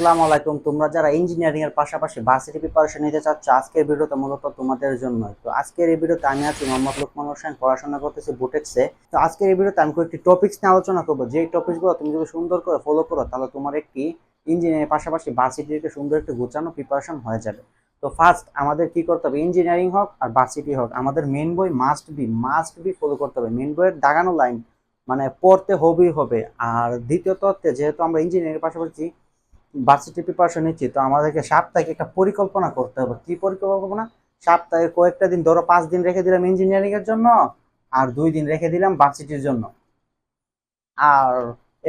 আসসালামু আলাইকুম। তোমরা যারা ইঞ্জিনিয়ারিং এর পাশাপাশি ভার্সিটি প্রিপারেশন নিতে চাচ্ছ, আজকের ভিডিওটা মূলত তোমাদের জন্য তো আজকের এই ভিডিওতে আমি আছি মোহাম্মদ লুকমান হোসেন, পড়াশোনা করতেছি বুটেক্সে। তো আজকের এই ভিডিওতে আমি কয়েকটি টপিকস নিয়ে আলোচনা করব। যে টপিকসগুলো তুমি যদি সুন্দর করে ফলো করো, তাহলে তোমার একটি ইঞ্জিনিয়ারিং পাশাপাশি ভার্সিটিতে সুন্দর একটি গোছানো প্রিপারেশন হয়ে যাবে। তো ফার্স্ট আমাদের কি করতে হবে? ইঞ্জিনিয়ারিং হোক আর ভার্সিটি হোক, আমাদের মেন বই must be must be follow করতে হবে। মেন বইয়ের দাগানো লাইন মানে পড়তে হবেই হবে। আর দ্বিতীয়ত যেহেতু আমরা ইঞ্জিনিয়ারিং এর পাশাপাশি ভার্সিটি প্রিপারেশন নিচ্ছি, তো আমাদেরকে সাপ্তাহিক একটা পরিকল্পনা করতে হবে। কি পরিকল্পনা? সপ্তাহে কয়েকটা দিন, ধরো পাঁচ দিন রেখে দিলাম ইঞ্জিনিয়ারিং এর জন্য, আর দুই দিন রেখে দিলাম ভার্সিটির জন্য। আর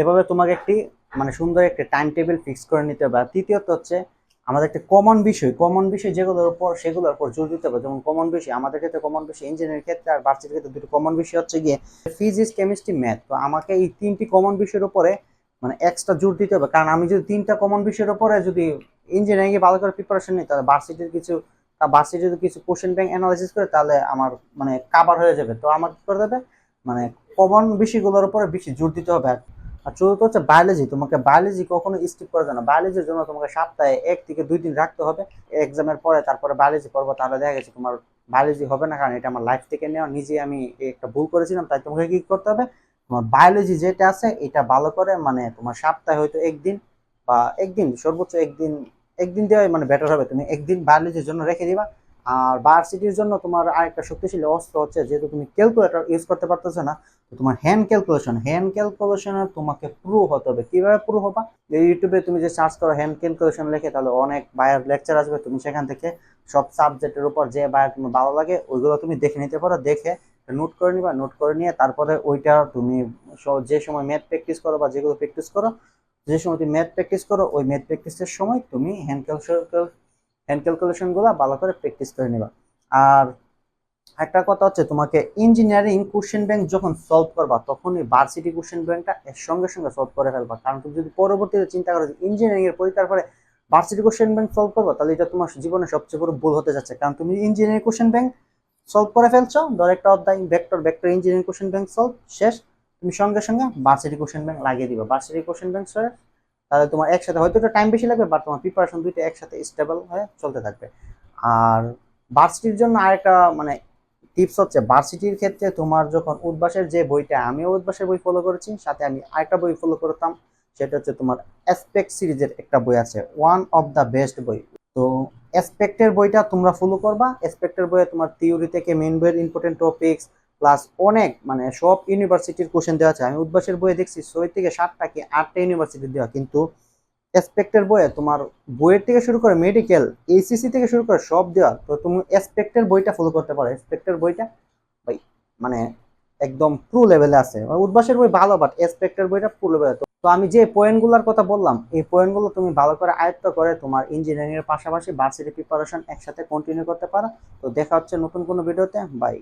এভাবে তোমাকে একটি মানে সুন্দর একটা টাইম টেবিল ফিক্স করে নিতে হবে। আর তৃতীয়ত হচ্ছে, আমাদের একটা কমন বিষয় কমন বিষয় যেগুলোর উপর, সেগুলোর উপর জোর দিতে হবে। যেমন কমন বিষয়, আমাদের ক্ষেত্রে কমন বিষয় ইঞ্জিনিয়ারিং ক্ষেত্রে আর ভার্সিটির ক্ষেত্রে দুটো কমন বিষয় হচ্ছে গিয়ে ফিজিক্স কেমিস্ট্রি ম্যাথ তো আমাকে এই তিনটি কমন বিষয়ের উপরে মানে এক্সট্রা জোর দিতে হবে। কারণ আমি যদি তিনটা কমন বিষয়ের উপরে যদি ইঞ্জিনিয়ারিং এ ভালো করে প্রিপারেশন নিই, তাহলে ভার্সিটির কিছু ভার্সিটির যদি কিছু কোশ্চেন ব্যাংক অ্যানালাইসিস করে, তাহলে আমার মানে কাভার হয়ে যাবে। তো আমার কি করতে হবে মানে কমন বিষয়গুলোর উপরে বেশি জোর দিতে হবে। আর আর চতুর্থ হচ্ছে বায়োলজি তোমাকে বায়োলজি কখনো স্কিপ করা যায় না। বায়োলজির জন্য তোমাকে সপ্তাহে এক থেকে দুই দিন রাখতে হবে। এক্সামের পরে তারপরে বায়োলজি পড়ব। তাহলে দেখা গেছে তোমার বায়োলজি হবে না। কারণ এটা আমার লাইফ থেকে নেওয়া। নিজে আমি একটা ভুল করেছিলাম, তাই তোমাকে কি করতে হবে? তোমার বায়োলজি যেটা আছে, এটা ভালো করে মানে তোমার সপ্তাহে হয়তো একদিন বা একদিন, সর্বোচ্চ একদিন একদিন দেওয়াই মানে বেটার হবে। তুমি একদিন বায়োলজির জন্য রেখে দিবা। আর ভার্সিটির জন্য তোমার আরেকটা শক্তিশালী অস্ত্র হচ্ছে, যেহেতু তুমি ক্যালকুলেটর ইউজ করতে পারতেছো না, তো তোমার হ্যান্ড ক্যালকুলেশন হ্যান্ড ক্যালকুলেশনের তোমাকে প্রো হতে হবে। কীভাবে প্রো হবা? ইউটিউবে তুমি যে সার্চ করো হ্যান্ড ক্যালকুলেশন লিখে, তাহলে অনেক বায়ার লেকচার আসবে। তুমি সেখান থেকে সব সাবজেক্টের উপর যে বায়ার তোমার ভালো লাগে, ওইগুলো তুমি দেখে নিতে পারো। দেখে নোট করে নিবা নোট করে নিয়ে তারপরে ওইটা তুমি যে সময় ম্যাথ প্র্যাকটিস করো বা যেগুলো প্র্যাকটিস করো, যে সময় তুমি ম্যাথ প্র্যাকটিস করো, ওই ম্যাথ প্র্যাকটিসের সময় তুমি হ্যান্ড ক্যালকুলেশন হ্যান্ড ক্যালকুলেশনগুলো ভালো করে প্র্যাকটিস করে নিবা। আর একটা কথা হচ্ছে তোমাকে ইঞ্জিনিয়ারিং কোশ্চেন ব্যাংক যখন সলভ করবা তখনই ভার্সিটি কোশ্চেন ব্যাংকটা এর সঙ্গে সঙ্গে সলভ করে ফেলবা। কারণ তুমি যদি পরবর্তীতে চিন্তা করো ইঞ্জিনিয়ারিং এর পরীক্ষার পরে ভার্সিটি কোশ্চেন ব্যাংক সলভ করব, তাহলে এটা তোমার জীবনে সবচেয়ে বড় ভুল হতে যাচ্ছে। কারণ তুমি ইঞ্জিনিয়ারিং কোশ্চেন ব্যাংক সলভ করে ফেলছো ধর একটা অধ্যায় vector vector engineering question bank solve শেষ। তুমি সঙ্গে সঙ্গে ভার্সিটি কোশ্চেন ব্যাংক লাগিয়ে দিবা। ভার্সিটি কোশ্চেন ব্যাংক সরে তাহলে তোমার একসাথে হয়তো একটু টাইম বেশি লাগবে বাট তোমার প্রিপারেশন দুইটা একসাথে স্টেবল হয়ে চলতে থাকবে। আর ভার্সিটির জন্য আরেকটা মানে টিপস হচ্ছে ভার্সিটির ক্ষেত্রে তোমার যখন উদ্ভাসের যে বইটা, আমিও উদ্ভাসের বই ফলো করেছি, সাথে আমি আরেকটা বই ফলো করতাম, সেটা হচ্ছে তোমার অ্যাসপেক্ট সিরিজের একটা বই আছে ওয়ান অফ দ্য বেস্ট বই। তো অ্যাসপেক্টের বইটা তোমরা ফলো করবা। অ্যাসপেক্টের বইয়ে তোমার থিওরি থেকে মেন বইয়ের ইম্পর্টেন্ট টপিক্স প্লাস অনেক মানে সব ইউনিভার্সিটির কোশ্চেন দেওয়া আছে। আমি উদ্ভাসের বইয়ে দেখছি ছয় থেকে সাতটা কি আটটা ইউনিভার্সিটি দেওয়া, কিন্তু অ্যাসপেক্টের বইয়ে তোমার বইয়ের থেকে শুরু করে মেডিকেল এইসিসি থেকে শুরু করে সব দেওয়া, তো তুমি অ্যাসপেক্টের বইটা ফলো করতে পারো। অ্যাসপেক্টের বইটা মানে একদম প্রো লেভেলে আছে। উদ্ভাসের বই ভালো বাট এসপেক্টের বইটা প্রো লেভেলে তো আমি যে পয়েন্টগুলোর কথা বললাম, এই পয়েন্টগুলো তুমি ভালো করে আয়ত্ত করে তোমার ইঞ্জিনিয়ারিং এর পাশাপাশি ভার্সিটি প্রিপারেশন একসাথে কন্টিনিউ করতে পারো। তো দেখা হচ্ছে নতুন কোনো ভিডিওতে বাই